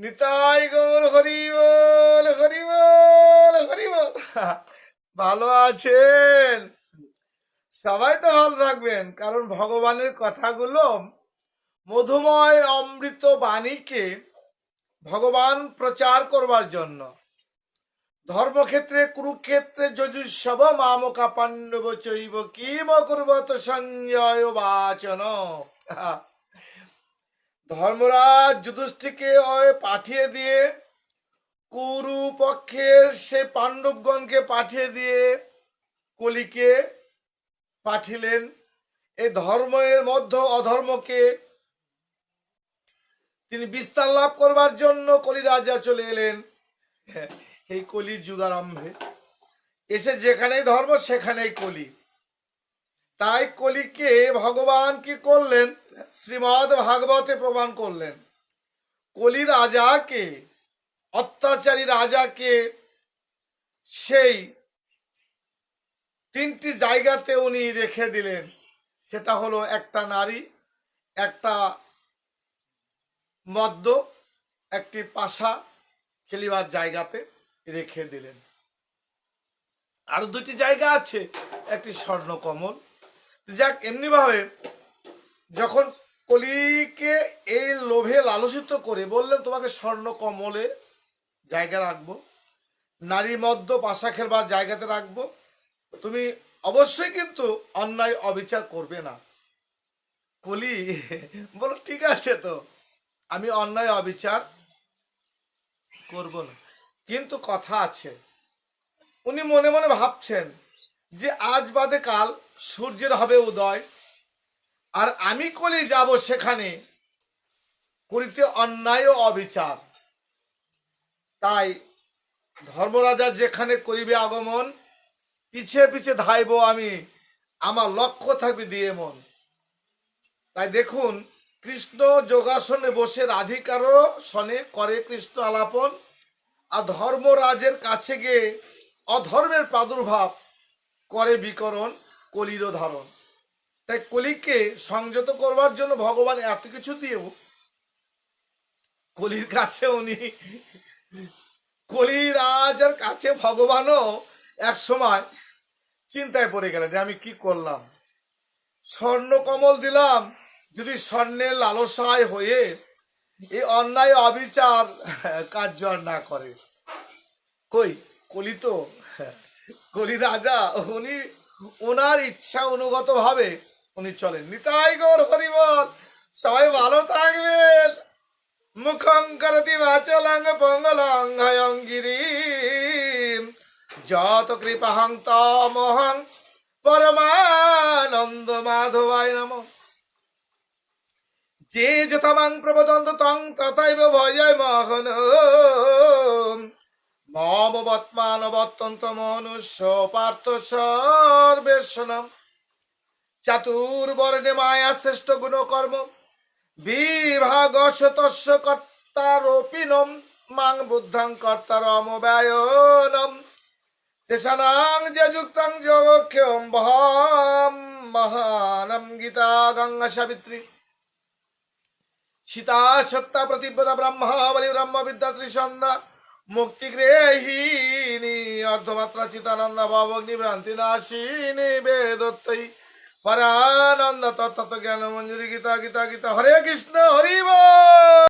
নিতাই গৌর হরিবল হরিবল হরিবল ভালো আছেন? সবাই তো ভালো রাখবেন কারণ ভগবানের কথাগুলো মধুময় অমৃত বাণীকে ভগবান প্রচার করবার জন্য। ধর্মক্ষেত্রে, কুরুক্ষেত্রে যজুসব মামকা পাণ্ডব চৈব কিম কুর্বত সঞ্জয় বাচন। ধর্মরাজ যুধিষ্ঠিকে পাঠিয়ে দিয়ে কুরু পক্ষের সে পাণ্ডবগণকে পাঠিয়ে দিয়ে কলিকে পাঠিলেন। এই ধর্মের মধ্য অধর্মকে তিনি বিস্তার লাভ করবার জন্য কলি রাজা চলে এলেন। এই কলি যুগারম্ভে। এসে যেখানেই ধর্ম, সেখানেই কলি। তাই কলিকে ভগবান কি করলেন? শ্রীমদ ভাগবতে প্রমাণ করলেন। কলি রাজাকে, অত্যাচারী রাজাকে সেই তিনটি জায়গাতে উনি রেখে দিলেন। সেটা হলো একটা নারী, একটা মদ্য, একটি পাশা খেলিবার জায়গাতে রেখে দিলেন। আরও দুটি জায়গা আছে, একটি স্বর্ণকমল। যাক, এমনিভাবে যখন কলিকে এই লোভে লালসিত করে বললেন, তোমাকে স্বর্ণ কমলে জায়গা রাখব, নারী মধ্য পাশা খেলবার জায়গাতে রাখব, তুমি অবশ্যই কিন্তু অন্যায় অবিচার করবে না। কলি বলো ঠিক আছে তো, আমি অন্যায় অবিচার করব না। কিন্তু কথা আছে, উনি মনে মনে ভাবছেন যে আজ বাদে কাল সূর্যের হবে উদয় আর আমি কলি যাব সেখানে করিতে অন্যায় অবিচার। তাই ধর্মরাজা যেখানে করিবে আগমন, পিছে পিছে ধাইব আমি, আমার লক্ষ্য থাকবে দিয়ে মন। তাই দেখুন, কৃষ্ণ যোগাসনে বসে রাধিকারও সনে করে কৃষ্ণ আলাপন, আর ধর্মরাজের কাছে গিয়ে অধর্মের প্রাদুর্ভাব করে বিকরণ কলির ধারণ তাই কলিকে সংযত করবার জন্য ভগবান এত কিছু দিয়েও কলির কাছে উনি কলিরাজের কাছে ভগবানও এক সময় চিন্তায় পড়ে গেলেন আমি কি করলাম? স্বর্ণ কমল দিলাম, যদি স্বর্ণের লালসায় হয়ে এই অন্যায় অবিচার কার্য না করে। কই? কলি তো, কলি রাজা, উনি ওনার ইচ্ছা অনুগত ভাবে উনি চলেন। নিতাই গৌর হরিবল, সবাই ভালো থাকবেন। মুখং করতি বাচলং পঙ্গলং যত কৃপাহং তমহং পরমানন্দ মাধবায় নমঃ। যে যথামাং প্রবদন্ত তং তথাইব ভয় মহন। মম বৎমান বত্যন্ত মনুষ্য পার্থ সর্বেশনম চাতুর্বর্ণে মায়া শ্রেষ্ঠ গুণ কর্ম বিভাগ শতস্য কর্তারোপিনম মাং বুদ্ধং কর্তারম ব্যয়নম তেষানাং যে যুক্তং যোগক্ষম বহম মহানম গীতা গঙ্গা সাবিত্রী। সীতা সত্তা প্রতিপদা ব্রহ্মাবলী ব্রহ্ম বিদ্যা ত্রিসন্ধ্যা মুক্তি গৃহিণী অর্ধমাত্রা চিতানন্দ ভবগ্নি ভ্রান্তি নাশিনী বেদত্তই পরানন্দ তত্ত্ব জ্ঞান মঞ্জুরি গীতা গীতা গীতা হরে কৃষ্ণ হরিব